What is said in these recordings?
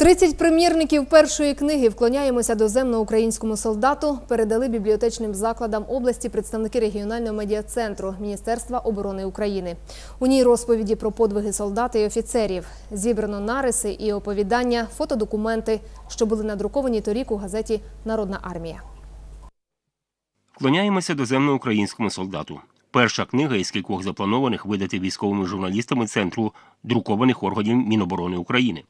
30 примірників першої книги Вклоняємося доземно українському солдату передали бібліотечним закладам області представники регіонального медіа-центру Міністерства оборони України. У ній розповіді про подвиги солдата і офіцерів. Зібрано нариси і оповідання, фотодокументи, що були надруковані торік у газеті Народна армія. Вклоняємося доземно українському солдату. Перша книга із кількох запланованих видати військовими журналістами центру друкованих органів Міноборони України.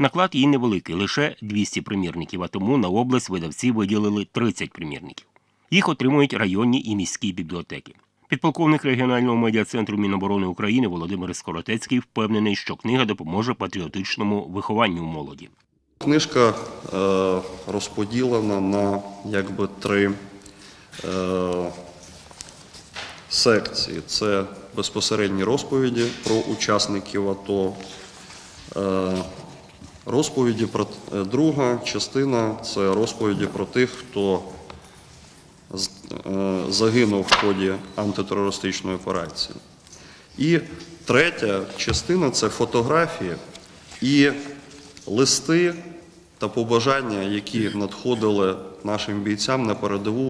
Наклад її невеликий, лише 200 примірників, а тому на область видавці виділили 30 примірників. Їх отримують районні і міські бібліотеки. Підполковник регіонального медіа-центру Міноборони України Володимир Скоротецький впевнений, що книга допоможе патріотичному вихованню молоді. Книжка е, розподілена на якби три е, секції. Це безпосередні розповіді про учасників АТО. Розповіді про е, друга частина це розповіді про тих, хто е, загинув в ході антитерористичної операції. І третя частина це фотографії і листи та побажання, які надходили нашим бійцям на передову.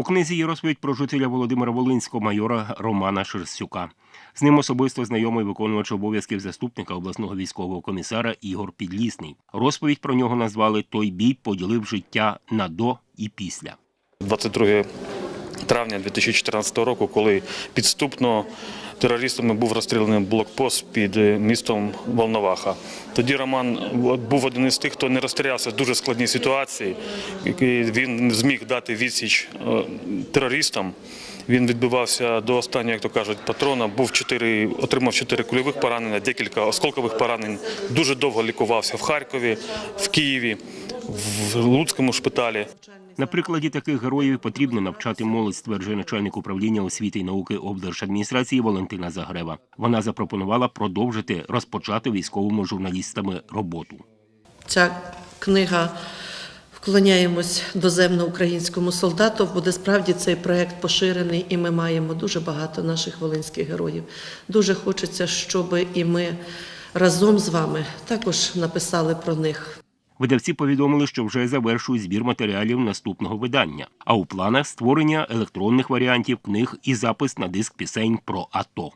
У книзі є розповідь про жителя Володимира Волинського майора Романа Шерстюка. З ним особисто знайомий виконувач обов'язків заступника обласного військового комісара Ігор Підлісний. Розповідь про нього назвали Той бій поділив життя на до і після. 22 травня 2014 року, коли підступно терористами був розстріляний блокпост під е, містом Волноваха. Тоді Роман був один із тих, хто не розстрілявся в дуже складній ситуації. Він зміг дати відсіч е, терористам. Він відбивався до останнього, як то кажуть, патрона. Був чотири, отримав чотири кульових поранення, декілька осколкових поранень. Дуже довго лікувався в Харкові, в Києві, в Луцькому шпиталі. На прикладі таких героїв потрібно навчати молодь, стверджує начальник управління освіти і науки облдержадміністрації Валентина Загрева. Вона запропонувала продовжити розпочати військовими журналістами роботу. Ця книга Вклоняємось доземно українському солдату. Буде справді цей проект поширений, і ми маємо дуже багато наших волинських героїв. Дуже хочеться, щоб і ми разом з вами також написали про них. Видавці повідомили, що вже завершують збір матеріалів наступного видання. А у планах створення електронних варіантів книг і запис на диск пісень про АТО.